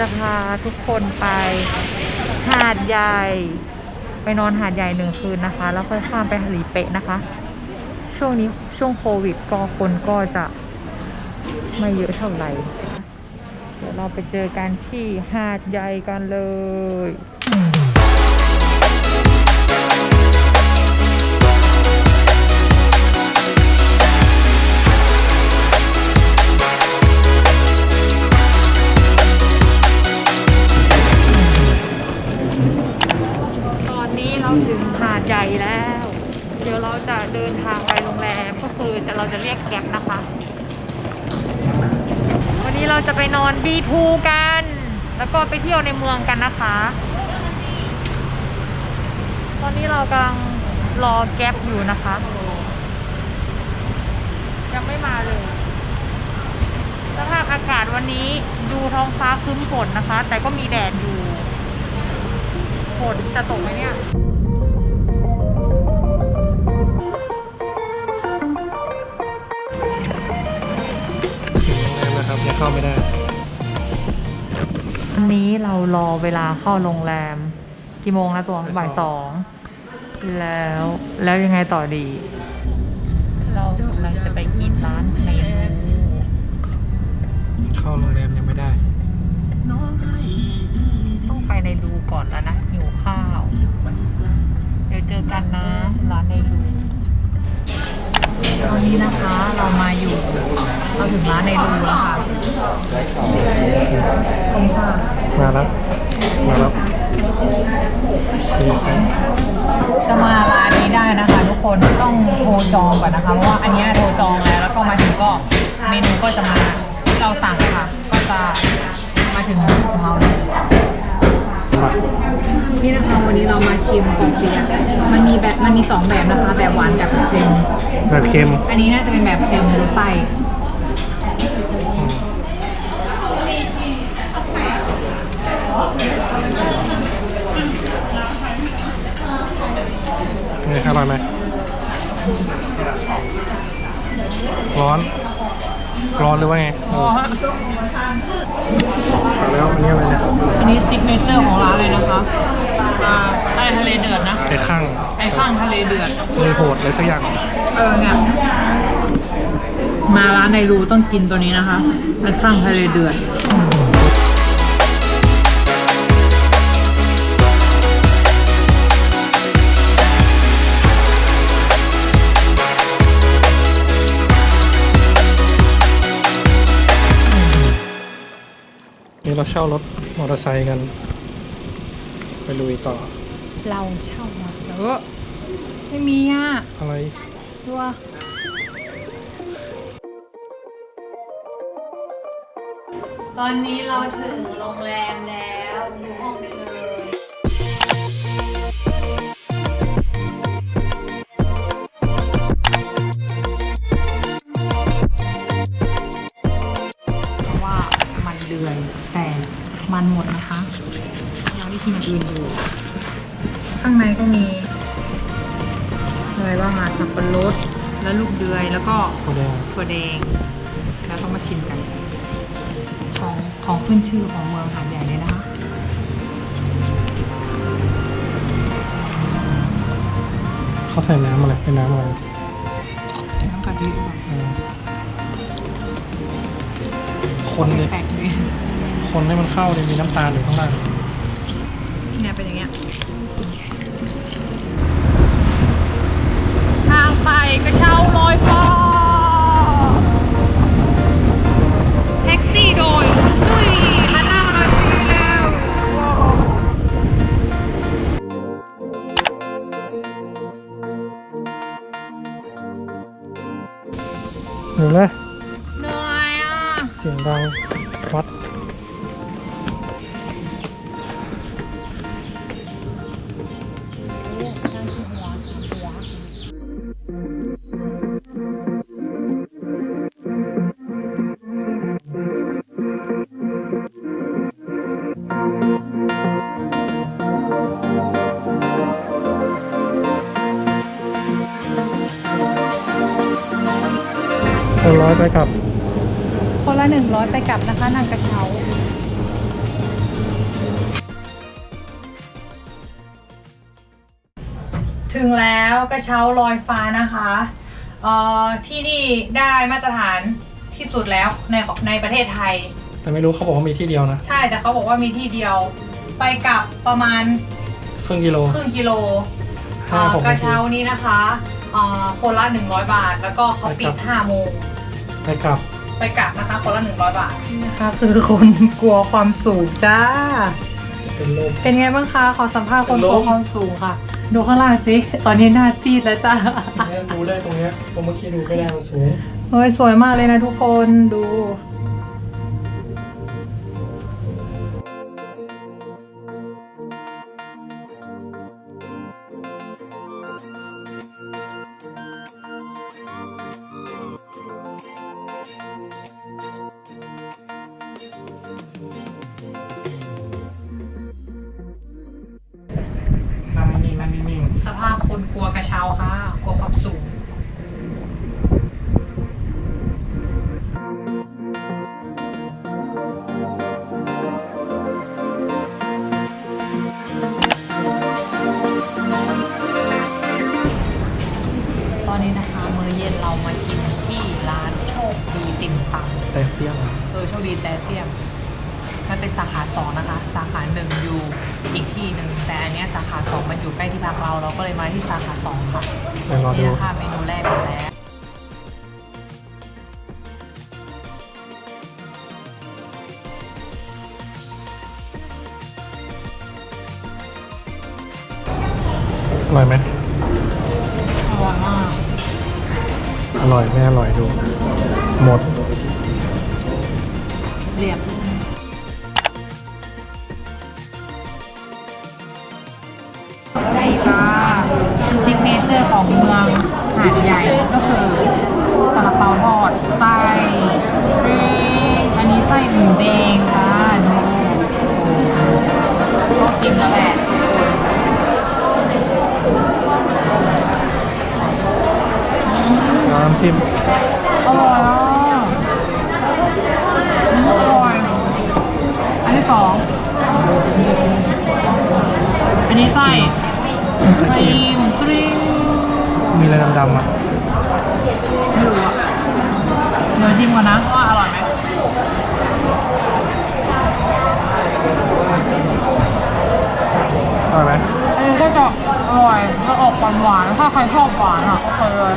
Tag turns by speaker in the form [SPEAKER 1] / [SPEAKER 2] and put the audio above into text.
[SPEAKER 1] จะพาทุกคนไปหาดใหญ่ ไปนอนหาดใหญ่หนึ่งคืนนะคะ แล้วค่อยข้ามไปหลีเป๊ะนะคะ ช่วงนี้ช่วงโควิดก็คนก็จะไม่เยอะเท่าไหร่ เดี๋ยวเราไปเจอกันที่หาดใหญ่กันเลย นนี้เราถึงหาดใหญ่แล้ว เดี๋ยวเราจะเดินทางไปโรงแรมก็คือจะเราจะเรียกแก๊ปนะคะ วันนี้เราจะไปนอน B2 กัน แล้วก็ไปเที่ยวในเมืองกันนะคะ ตอนนี้เรากำลังรอแก๊ปอยู่นะคะ ยังไม่มาเลยสภาพอากาศวันนี้ดูท้องฟ้าครึ้มฝนนะคะ แต่ก็มีแดดอยู่ ฝนจะตกไหมเนี่ย
[SPEAKER 2] ถึงโรงแรมนะครับยังเข้าไม่ได้
[SPEAKER 1] วันนี้เรารอเวลาเข้าโรงแรม กี่โมงแล้วตัว
[SPEAKER 2] บ่าย
[SPEAKER 1] บ่าย
[SPEAKER 2] ส
[SPEAKER 1] ส
[SPEAKER 2] อ
[SPEAKER 1] องงแล้วแล้วยังไงต่อดี เรากำลังจะไปกินร้านเมนู
[SPEAKER 2] เข้าโรงแรมยังไม่ได้
[SPEAKER 1] ต้องไปในรูก่อนแล้วนะหิว ข้าว เดี๋ยวเจอกันนะ ร้านในรูตอนนี้นะคะเรามาอยู่เราถึงร้านในรูแล้วค่ะขอบคุณค่ะ
[SPEAKER 2] มาแล้ว มาแล้วนี่ครับ
[SPEAKER 1] จะมาร้านนี้ได้นะคะทุกคนต้องโทรจองก่อนนะคะเพราะว่าอันเนี้ยโทรจองแล้วแล้วก็มาถึงก็เมนูก็จะมาที่เราสั่งค่ะ ก็จะมาถึงของเราเลย
[SPEAKER 2] มา
[SPEAKER 1] นี่นะคะวันนี้เรามาชิมปอเปียะมันมีแบบมันมีสองแบบนะคะแบบหวานกับแบบเค็ม
[SPEAKER 2] แบบเค็ม
[SPEAKER 1] อันนี้น่าจะเป็นแบบเค็มหรือไส้
[SPEAKER 2] ไงอร่อยไหมร้อน ร้อนหรือว่าไง
[SPEAKER 1] อ๋อ
[SPEAKER 2] เอาแล้วอันนี้อะไรเนี่ย
[SPEAKER 1] อันนี้ซิกเนเจอร์ของร้านเลยนะคะอ่าไอทะเลเดือดนะ
[SPEAKER 2] ไอ้ข้าง
[SPEAKER 1] ไอข้างทะเลเดือด
[SPEAKER 2] มือโหดอะไรสักอย่าง
[SPEAKER 1] เออเนี่ย มาร้านในรูต้องกินตัวนี้นะคะไอข้างทะเลเดือด
[SPEAKER 2] เราเช่ารถมอเตอร์ไซค์กัน ไปลุยต่อ
[SPEAKER 1] เราเช่ามาเออไม่มีอะ
[SPEAKER 2] อะไร
[SPEAKER 1] ตัว ตอนนี้เราถึงโรงแรมแล้ว เดือนแต่มันหมดนะคะเราได้กินอย่างอื่นอยู่ ข้างในก็มีอะไรบ้างอะสับปะรดแล้วลูกเดือยแล้วก็
[SPEAKER 2] โคแดง
[SPEAKER 1] ถั่วแดง แล้วต้องมาชิมกัน ของของขึ้นชื่อของเมืองหาดใหญ่เลยนะคะ
[SPEAKER 2] เขาใส่น้ำอะไรเป็นน้ำอะไร
[SPEAKER 1] น้ำกะทิแบบ
[SPEAKER 2] อืม คนเนี่ย
[SPEAKER 1] แปลกๆเลย
[SPEAKER 2] คนให้มันเข้าเนี่ยมีน้ำตาลอยู่ข้างล่าง
[SPEAKER 1] เนี่ยเป็นอย่างเงี้ยทางไปกระเช้าลอยฟ้าแท็กซี่โดยดุย
[SPEAKER 2] ไปกลับ
[SPEAKER 1] คนละหนึ่งร้อยไปกลับนะคะนางกระเช้าถึงแล้วกระเช้าลอยฟ้านะคะเอ่อที่นี่ได้มาตรฐานที่สุดแล้วในของในประเทศไทย
[SPEAKER 2] แต่ไม่รู้เขาบอกว่ามีที่เดียวนะ
[SPEAKER 1] ใช่แต่เขาบอกว่ามีที่เดียว ไปกลับประมาณ
[SPEAKER 2] ครึ่งกิโล
[SPEAKER 1] ครึ่งกิโล
[SPEAKER 2] ก
[SPEAKER 1] ระเช้านี้นะคะคนละหนึ่งร้อยบาท แล้วก็เขาปิดห้าโมง
[SPEAKER 2] ไปกลับ
[SPEAKER 1] ไปกลับนะคะคนละ100บาทนี่นะคะคือคนกลัวความสูงจ้า
[SPEAKER 2] เป็นลม
[SPEAKER 1] เป็นไงบ้างคะขอสัมภาษณ์คน
[SPEAKER 2] เป็นลม
[SPEAKER 1] กลัวความสูงค่ะ ดูข้างล่างสิตอนนี้หน้าซีดแล้วจ้า
[SPEAKER 2] เนี่ยดูได้ตรงเนี้ยผมเมื่อกี้ดูไม่ได้มันสูง
[SPEAKER 1] เฮ้ยสวยมากเลยนะทุกคนดู สภาพคนกลัวกระเช้าค่ะ กลัวความสูง ตอนนี้นะคะ มื้อเย็นเรามากินที่ร้านโชคดีติ่มซำ
[SPEAKER 2] ๆแต่เตี้ยม
[SPEAKER 1] เออโชคดีแต่เทียมมันเป็นสา อยู่อีกที่หนึ่งแต่อันเนี้ยสาขาสองมันอยู่ใกล้ที่พักเราเราก็เลยมาที่สาขาสองค่ะ
[SPEAKER 2] เดี๋ยวรอ
[SPEAKER 1] นี่
[SPEAKER 2] ดู
[SPEAKER 1] นะคะเมนูแรกมาแล้ว
[SPEAKER 2] อร่อยไหม
[SPEAKER 1] อร่อยมาก
[SPEAKER 2] อร่อยไม่อร่อยดู หมด
[SPEAKER 1] เรียบ ของเมืองหาดใหญ่ก็คือซาลาเปาทอดไส้อันนี้ไส้หมูแดงค่ะดูต้องกินแล้วแหละ
[SPEAKER 2] น้ำจิ้ม
[SPEAKER 1] อร่อยอร่อยอันที่สองอันนี้ไส้ครีมครีม
[SPEAKER 2] มีอะไรดำๆอะ
[SPEAKER 1] ไม่รู้อะเดี๋ยวชิมก่อนนะว่าอร่อยไหม
[SPEAKER 2] อร่อยไหม
[SPEAKER 1] อันนี้ก็จะอร่อยจะออกหวานหวานๆถ้าใครชอบหวานอะโอเคเลย